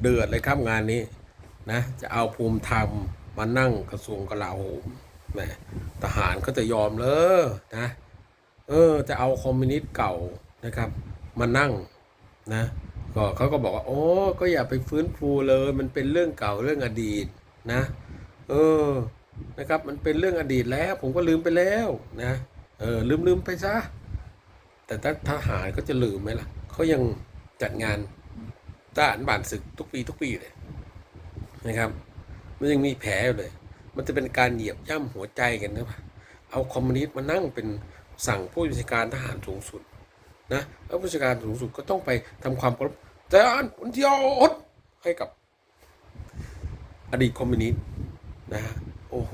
เดือดเลยครับงานนี้นะจะเอาภูมิธรรมมานั่งกระทรวงกลาโหมแหมทหารก็จะยอมเลยนะเออจะเอาคอมมิวนิสต์เก่านะครับ มานั่งนะก็เขาก็บอกว่า โอ้ก็อย่าไปฟื้นฟูเลย มันเป็นเรื่องเก่าเรื่องอดีตนะ เออนะครับ มันเป็นเรื่องอดีตแล้ว ผมก็ลืมไปแล้วนะเออลืมลืมไปซะแต่ถ้าทหารก็จะลืมไหมล่ะเขายังจัดงาน ทหารบานศึกทุกปีทุกปีเลยนะครับ มันยังมีแผลอยู่เลย มันจะเป็นการเหยียบย่ำหัวใจกันนะเอาคอมมิวนิสต์มานั่งเป็นสั่งผู้บัญชาการทหารสูงสุดนะแล้วผู้บัญชาการสูงสุดก็ต้องไปทำความเคารพทหารวันที่ยอดให้กับ อดีตคอมมิวนิสต์นะฮะโอ้โห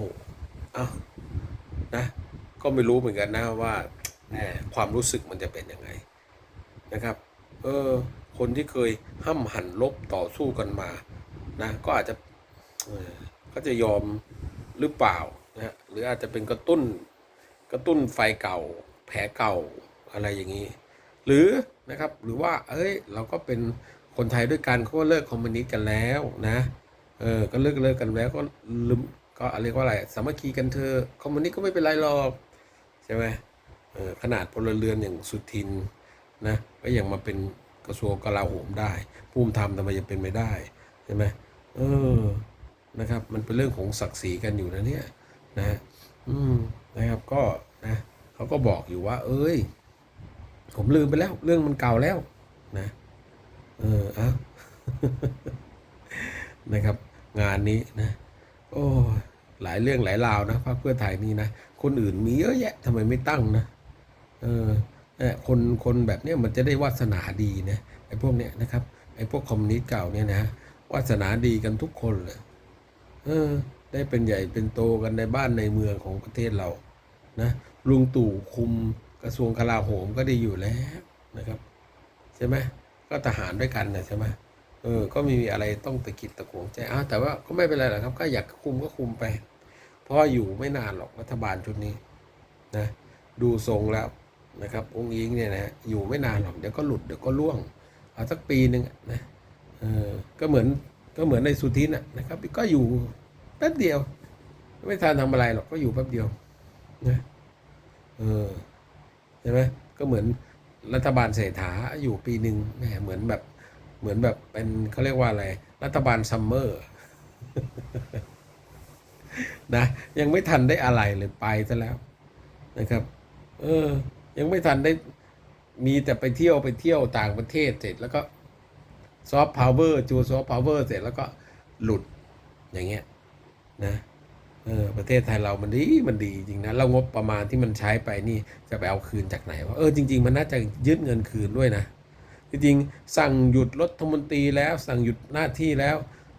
เอานะ ก็ไม่รู้เหมือนกันนะว่าแหมความรู้สึกมันจะเป็นยังไงนะครับ เออ คนที่เคยห้ำหันลบต่อสู้กันมา นะ ก็อาจจะเออก็จะยอมหรือเปล่านะฮะหรืออาจจะเป็นกระตุ้นกระตุ้นไฟเก่า แผลเก่าอะไรอย่างนี้ หรือนะครับหรือว่า เอ้ย เราก็เป็นคนไทยด้วยกันเขาก็เลิกคอมมิวนิสต์กันแล้วนะเออก็เลิกเลิกกันแล้วก็ลืมก็เรียกว่าอะไรสามัคคีกันเธอะคอมมิวนิสต์ก็ไม่เป็นไรหรอกใช่ไหมเออขนาดพลเรือนอย่างสุทิน นะก็ยังมาเป็นกระทรวงกลาโหมได้ภูมิธรรมทำไมจะเป็นไม่ได้ใช่ไหมเออนะครับ มันเป็นเรื่องของศักดิ์ศรีกันอยู่นะเนี่ยนะอืมนะครับก็นะเขาก็บอกอยู่ว่า เอ้ย ผมลืมไปแล้ว เรื่องมันเก่าแล้วนะเอออะนะครับ งานนี้นะ โอ้หลายเรื่องหลายราวนะพรรคเพื่อไทยนี่นะ คนอื่นมีเยอะแยะทำไมไม่ตั้งนะ เออ คนคนแบบนี้มันจะได้วาสนาดีนะไอ้พวกเนี้ยนะครับไอ้พวกคอมมิวนิสต์เก่าเนี่ยนะวาสนาดีกันทุกคนเลยเออ ได้เป็นใหญ่เป็นโตกันในบ้านในเมืองของประเทศเรานะลุงตู่คุมกระทรวงกลาโหมก็ได้อยู่แล้วนะครับ ใช่ไหมก็ทหารด้วยกันนะใช่ไหมเออ ก็ไม่มีอะไรต้องตะกิดตะขวงใจอ้าวแต่ว่าก็ไม่เป็นไรหรอกครับ ก็อยากคุมก็คุมไปเพราะอยู่ไม่นานหรอกรัฐบาลชุดนี้นะดูทรงแล้ว นะครับองค์ยิงเนี่ยนะอยู่ไม่นานหรอกเดี๋ยวก็หลุดเดี๋ยวก็ล่วงเอาสักปีหนึ่งนะเออก็เหมือนก็เหมือนในสุทินะนะครับก็อยู่แป๊บเดียว ไม่ทันทำอะไรหรอกก็อยู่แป๊บเดียวนะเออใช่ไหมก็เหมือนรัฐบาลเศรษฐาอยู่ปีหนึ่งแหมเหมือนแบบเหมือนแบบเป็นเขาเรียกว่าอะไร รัฐบาลซัมเมอร์นะยังไม่ทันได้อะไรเลยไปซะแล้วนะครับ เออ ยังไม่ทันได้มีแต่ไปเที่ยวไปเที่ยวต่างประเทศเสร็จแล้วก็ซอฟต์พาวเวอร์จูซอฟต์พาวเวอร์เสร็จแล้วก็หลุดอย่างเงี้ยนะเออประเทศไทยเรามันดีมันดีจริงนะแล้วงบประมาณที่มันใช้ไปนี่จะไปเอาคืนจากไหนวะเออจริง ๆ มันน่าจะยึดเงินคืนด้วยนะจริงๆสั่งหยุดรัฐมนตรีแล้ว สั่งหยุดหน้าที่แล้ว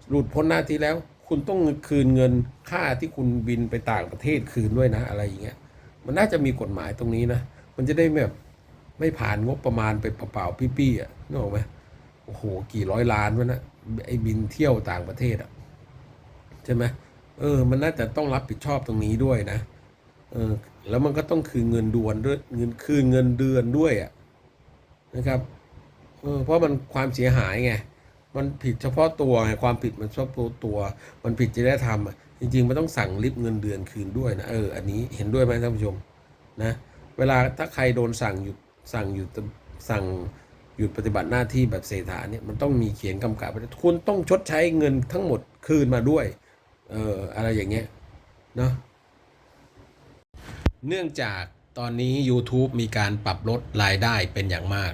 หลุดพ้นหน้าที่แล้ว คุณต้องคืนเงินค่าที่คุณบินไปต่างประเทศคืนด้วยนะ อะไรอย่างเงี้ยมันน่าจะมีกฎหมายตรงนี้นะ มันจะได้แบบไม่ผ่านงบประมาณไปเปล่าๆปี้ๆอะนึกออกไหมโอ้โห กี่ร้อยล้านวะนะไอ้บินเที่ยวต่างประเทศอะใช่ไหมเออ มันน่าจะต้องรับผิดชอบตรงนี้ด้วยนะเออแล้วมันก็ต้องคืนเงินดวนด้วยเงินคืนเงินเดือนด้วยอะนะครับเออเพราะมันความเสียหายไงมันผิดเฉพาะตัวไงความผิดมันเฉพาะตัว มันผิดจริยธรรมอะจริงๆมันต้องสั่งริบเงินเดือนคืนด้วยนะเอออันนี้เห็นด้วยไหมท่านผู้ชมนะ เวลาถ้าใครโดนสั่งหยุดสั่งหยุดสั่งหยุดปฏิบัติหน้าที่แบบเศรษฐาเนี่ยมันต้องมีเขียนกำกับไว้คุณต้องชดใช้เงินทั้งหมดคืนมาด้วยเอออะไรอย่างเงี้ยเนาะเนื่องจากตอนนี้ YouTube มีการปรับลดรายได้เป็นอย่างมาก